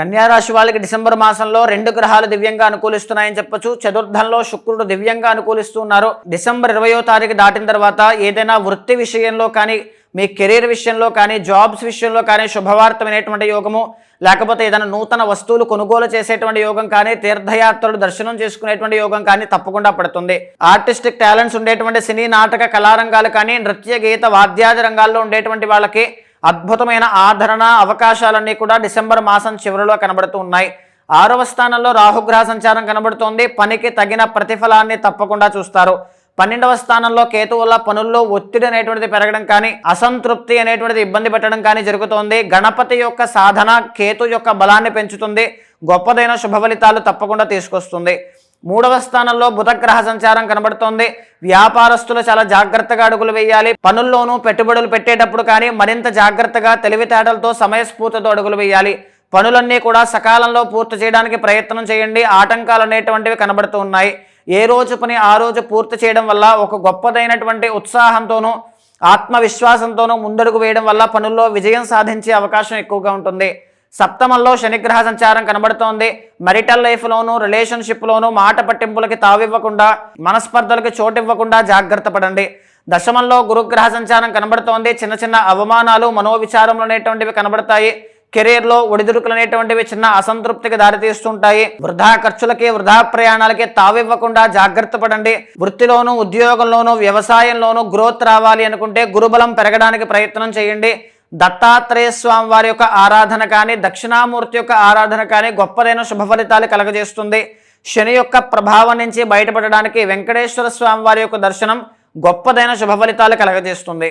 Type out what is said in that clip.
కన్యారాశి వాళ్ళకి డిసెంబర్ మాసంలో రెండు గ్రహాలు దివ్యంగా అనుకూలిస్తున్నాయని చెప్పొచ్చు. చతుర్థంలో శుక్రుడు దివ్యంగా అనుకూలిస్తున్నారు డిసెంబర్ ఇరవయో తారీఖు దాటిన తర్వాత ఏదైనా వృత్తి విషయంలో కానీ మీ కెరీర్ విషయంలో కానీ జాబ్స్ విషయంలో కానీ శుభవార్తమైనటువంటి యోగము లేకపోతే ఏదైనా నూతన వస్తువులు కొనుగోలు చేసేటువంటి యోగం కానీ తీర్థయాత్రలు దర్శనం చేసుకునేటువంటి యోగం కానీ తప్పకుండా పడుతుంది. ఆర్టిస్టిక్ టాలెంట్స్ ఉండేటువంటి సినీ నాటక కళారంగాలు కానీ నృత్య గీత వాద్యాది రంగాల్లో ఉండేటువంటి వాళ్ళకి అద్భుతమైన ఆదరణ అవకాశాలన్నీ కూడా డిసెంబర్ మాసం చివరిలో కనబడుతూ ఉన్నాయి. ఆరవ స్థానంలో రాహుగ్రహ సంచారం కనబడుతోంది. పనికి తగిన ప్రతిఫలాన్ని తప్పకుండా చూస్తారు. పన్నెండవ స్థానంలో కేతు వల్ల పనుల్లో ఒత్తిడి అనేటువంటిది పెరగడం కానీ అసంతృప్తి అనేటువంటిది ఇబ్బంది పెట్టడం కానీ జరుగుతోంది. గణపతి యొక్క సాధన కేతు యొక్క బలాన్ని పెంచుతుంది. గొప్పదైన శుభ ఫలితాలు తప్పకుండా తీసుకొస్తుంది. మూడవ స్థానంలో బుధగ్రహ సంచారం కనబడుతోంది. వ్యాపారస్తులు చాలా జాగ్రత్తగా అడుగులు వేయాలి. పనుల్లోనూ పెట్టుబడులు పెట్టేటప్పుడు కానీ మరింత జాగ్రత్తగా తెలివితేటలతో సమయస్ఫూర్తితో అడుగులు వేయాలి. పనులన్నీ కూడా సకాలంలో పూర్తి చేయడానికి ప్రయత్నం చేయండి. ఆటంకాలు అనేటువంటివి కనబడుతూ ఉన్నాయి. ఏ రోజు పని ఆ రోజు పూర్తి చేయడం వల్ల ఒక గొప్పదైనటువంటి ఉత్సాహంతోనూ ఆత్మవిశ్వాసంతోనూ ముందడుగు వేయడం వల్ల పనుల్లో విజయం సాధించే అవకాశం ఎక్కువగా ఉంటుంది. సప్తమంలో శనిగ్రహ సంచారం కనబడుతోంది. మెరిటల్ లైఫ్లోనూ రిలేషన్షిప్లోనూ మాట పట్టింపులకి తావివ్వకుండా మనస్పర్ధలకి చోటివ్వకుండా జాగ్రత్త పడండి. దశమంలో గురుగ్రహ సంచారం కనబడుతోంది. చిన్న చిన్న అవమానాలు మనోవిచారములు అనేటువంటివి కనబడతాయి. కెరీర్లో ఒడిదుడుకులు అనేటువంటివి చిన్న అసంతృప్తికి దారితీస్తుంటాయి. వృధా ఖర్చులకి వృధా ప్రయాణాలకి తావివ్వకుండా జాగ్రత్త పడండి. వృత్తిలోను ఉద్యోగంలోను వ్యవసాయంలోను గ్రోత్ రావాలి అనుకుంటే గురుబలం పెరగడానికి ప్రయత్నం చేయండి. దత్తాత్రేయ స్వామి వారి యొక్క ఆరాధన కానీ దక్షిణామూర్తి యొక్క ఆరాధన కానీ గొప్పదైన శుభ ఫలితాలు కలగజేస్తుంది. శని యొక్క ప్రభావం నుంచి బయటపడడానికి వెంకటేశ్వర స్వామి వారి యొక్క దర్శనం గొప్పదైన శుభ ఫలితాలు కలగజేస్తుంది.